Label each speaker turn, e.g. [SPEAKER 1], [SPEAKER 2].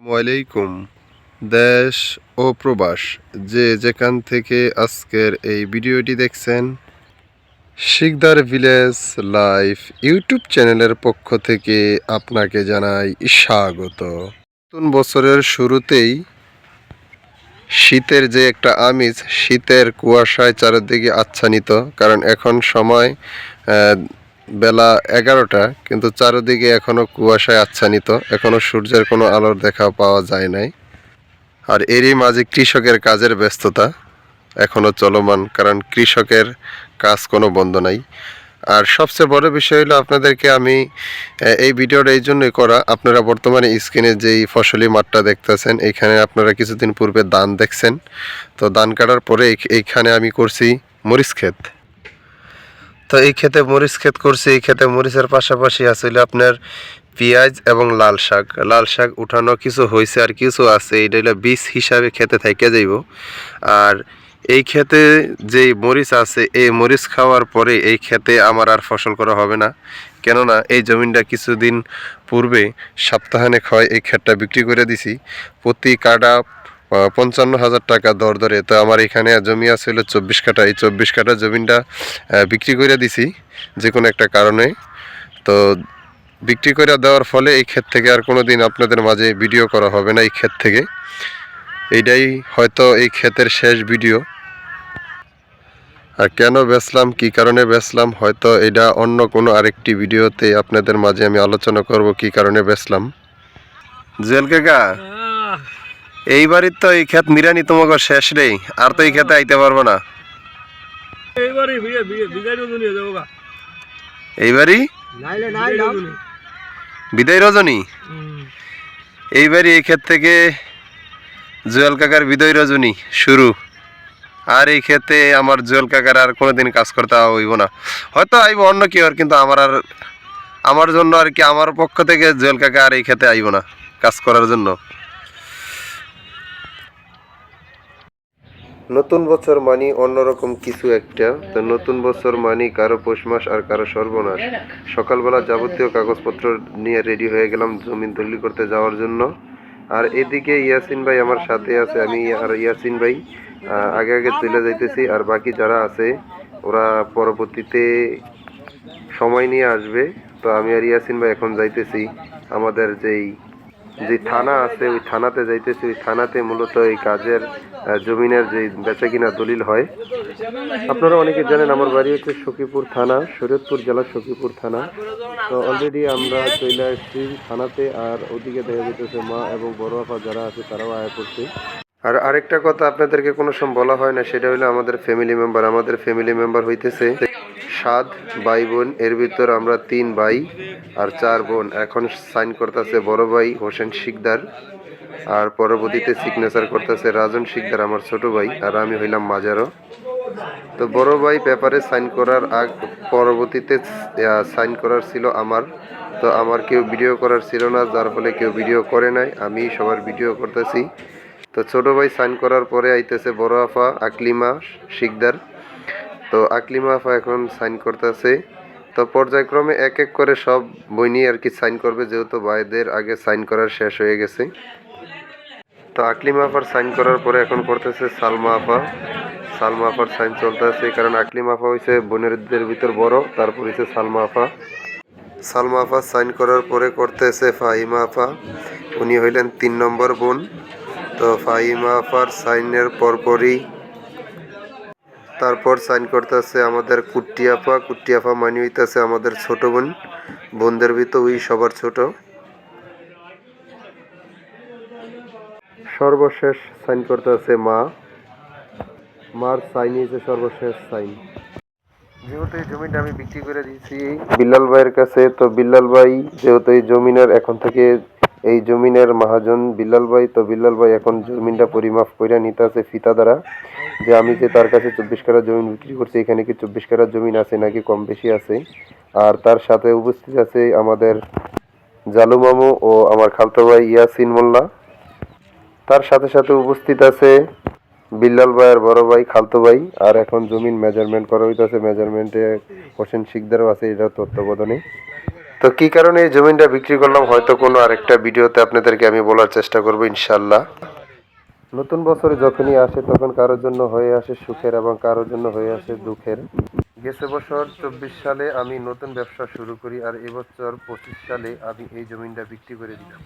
[SPEAKER 1] আলাইকুম। দেশ ও প্রবাস, যে যেখান থেকে আজকের এই ভিডিওটি দেখছেন, শিকদার ভিলেজ লাইফ ইউটিউব চ্যানেলের পক্ষ থেকে আপনাকে জানাই স্বাগত। নতুন বছরের শুরুতেই শীতের যে একটা আমিজ, শীতের কুয়াশায় চারিদিকে আচ্ছানিত কারণ এখন সময় বেলা এগারোটা, কিন্তু চারিদিকে এখনও কুয়াশায় আচ্ছানিত এখনও সূর্যের কোনো আলোর দেখা পাওয়া যায় নাই। আর এরই মাঝে কৃষকের কাজের ব্যস্ততা এখনও চলমান, কারণ কৃষকের কাজ কোনো বন্ধ নাই। আর সবচেয়ে বড় বিষয় হলো আপনাদেরকে আমি এই ভিডিওটা এই জন্যই করা, আপনারা বর্তমানে স্ক্রিনে যেই ফসলি মাঠটা দেখতেছেন এইখানে আপনারা কিছুদিন পূর্বে ধান দেখছেন। তো ধান কাটার পরে এই- এইখানে আমি করছি মরিচ ক্ষেত। তো এই ক্ষেতে মরিচ ক্ষেত করছি, এই ক্ষেতে মরিচের পাশাপাশি আসলে আপনার পেঁয়াজ এবং লাল শাক। লাল শাক উঠানো কিছু হয়েছে আর কিছু আছে, এইটা হলো বীজ হিসাবে খেতে থেকে যাইব। আর এই ক্ষেতে যে মরিচ আছে, এই মরিচ খাওয়ার পরে এই ক্ষেতে আমার আর ফসল করা হবে না। কেননা এই জমিনটা কিছুদিন পূর্বে সপ্তাহানেক হয় এই ক্ষেতটা বিক্রি করে দিছি। প্রতি কাটা পঞ্চান্ন হাজার টাকা দর ধরে। তো আমার এখানে জমি আছে হলো চব্বিশ কাঠা। এই চব্বিশ কাঠা জমিনটা বিক্রি করে দিছি যে কোনো একটা কারণে। তো বিক্রি করে দেওয়ার ফলে এই ক্ষেত থেকে আর কোনো দিন আপনাদের মাঝে ভিডিও করা হবে না এই ক্ষেত থেকে। এইটাই হয়তো এই ক্ষেতের শেষ ভিডিও। আর কেন বেচলাম, কি কারণে বেচলাম, হয়তো এটা অন্য কোনো আরেকটি ভিডিওতে আপনাদের মাঝে আমি আলোচনা করব, কি কারণে বেচলাম। জুয়েল কাকা? এইবারই তো এই ক্ষেত নিরানি তোমাকে শেষ নেই আর তো এই ক্ষেতে আইতে পারব না।
[SPEAKER 2] এইবারই
[SPEAKER 1] এইবারই
[SPEAKER 2] নাইলে নাই রজনী।
[SPEAKER 1] বিদায় রজনী? এইবারই এই ক্ষেত থেকে জুয়েল কাকার বিদয় রজনী শুরু। আর এই ক্ষেতে আমার জুয়েল কাকার আর কোনোদিন কাজ করতে হইব না। হয়তো আইব অন্য কেউ আর কিন্তু আমার আর আমার জন্য আর কি আমার পক্ষ থেকে জুয়েল কাকা আর এই ক্ষেতে আইব না কাজ করার জন্য। নতুন বছর মানি অন্যরকম কিছু একটা। তো নতুন বছর মানি কারও পৌষ মাস আর কারও সর্বনাশ। সকালবেলা যাবতীয় কাগজপত্র নিয়ে রেডি হয়ে গেলাম জমিন দলিল করতে যাওয়ার জন্য। আর এদিকে ইয়াসিন ভাই আমার সাথে আছে, আমি আর ইয়াসিন ভাই আগে আগে চলে যাইতেছি। আর বাকি যারা আছে, ওরা পরবর্তীতে সময় নিয়ে আসবে। তো আমি আর ইয়াসিন ভাই এখন যাইতেছি আমাদের যেই যে থানা আছে, ওই থানাতে যাইতেছি, ওই থানাতে মূলত এই কাজের জমিনের যে বেচা কিনা দলিল হয়। আপনারা অনেকে জানেন, আমার বাড়ি হচ্ছে সখীপুর থানা, শরীয়তপুর জেলার সখীপুর থানা। তো অলরেডি আমরা চলে আসছি থানাতে, আর ওদিকে দেখা যেতেছে মা এবং বড় আপা যারা আছে, তারাও আয়া করছে আর আরেকটা কথা আপনাদেরকে কোনো সময় বলা হয় না, সেটা হলো আমাদের ফ্যামিলি মেম্বার আমাদের ফ্যামিলি মেম্বার হইতেছে। সাত ভাই বোন, এর ভিতর আমরা তিন ভাই আর চার বোন। এখন সাইন করতেছে বড় ভাই হোসেন শিকদার আর পরবর্তীতে সিগনেচার করতেছে রাজন শিকদার, আমার ছোট ভাই আর আমি হইলাম মাজারও। তো বড় ভাই পেপারে সাইন করার আগ, পরবর্তীতে সাইন করার ছিল আমার। তো আমার কেউ ভিডিও করার ছিল না, যার ফলে কেউ ভিডিও করে নাই। আমি সবার ভিডিও করতেছি। তো ছোট ভাই সাইন করার পরে আইতেছে বড় আফা, আকলিমা, শিকদার। তো আকলিমা আফা এখন সাইন করতেছে। তো পর্যায়ক্রমে এক এক করে সব বই নিয়ে আর কি সাইন করবে, যেহেতু ভাইদের আগে সাইন করার শেষ হয়ে গেছে। তো আকলিমা আফার সাইন করার পরে এখন করতেছে সালমা আফা সালমা আফার সাইন চলতেছে, কারণ আকলিমা আফা হয়েছে বোনেরদের ভিতর বড়, তারপর হচ্ছে সালমা আফা সালমা আফা সাইন করার পরে করতেছে ফাহিমা আফা উনি হইলেন তিন নম্বর বোন। তো ফাহিমা আফার সাইনের পরপরই তারপর সাইন করতেছে আমাদের কুট্টি আপা মানি হইতেছে আমাদের ছোট বোন। বোনদের ভিতর ওই সবার ছোট। সর্বশেষ সাইন করতেছে মা। মার সাইন হয়েছে সর্বশেষ সাইন যেহেতু এই জমিটা আমি বিক্রি করে দিয়েছি, বিল্লাল ভাইয়ের কাছে, তো বিল্লাল ভাই যেহেতু এই জমিনের এখন থেকে এই জমিনের মহাজন বিল্লাল ভাই, তো বিল্লাল ভাই এখন জমিনটা পরিমাপ করে নিতে আছে ফিতা দ্বারা, যে আমি যে তার কাছে চব্বিশ কাঠা জমিন বিক্রি করছি, এখানে কি চব্বিশ কাঠা জমিন আছে নাকি কম বেশি আছে? আর তার সাথে উপস্থিত আছে আমাদের জালু মামু ও আমার খালতো ভাই ইয়াসিন মোল্লা। তার সাথে সাথে উপস্থিত আছে বিল্লাল ভাইয়ের বড় ভাই খালতো ভাই, আর এখন জমিন মেজারমেন্ট করা হইতেছে। মেজারমেন্টে হোসেন শিকদারও আছে, এটা তত্ত্বাবধানে। তো কি কারণে এই জমিনটা বিক্রি করলাম? হয়তো কোনো আরেকটা ভিডিওতে আপনাদেরকে আমি বলার চেষ্টা করব ইনশাল্লাহ নতুন বছর যখনই আসে, তখন কারোর জন্য হয়ে আসে সুখের এবং কারোর জন্য হয়ে আসে দুঃখের। গেছে বছর চব্বিশ সালে আমি নতুন ব্যবসা শুরু করি আর এবছর পঁচিশ সালে আমি এই জমিনটা বিক্রি করে দিলাম।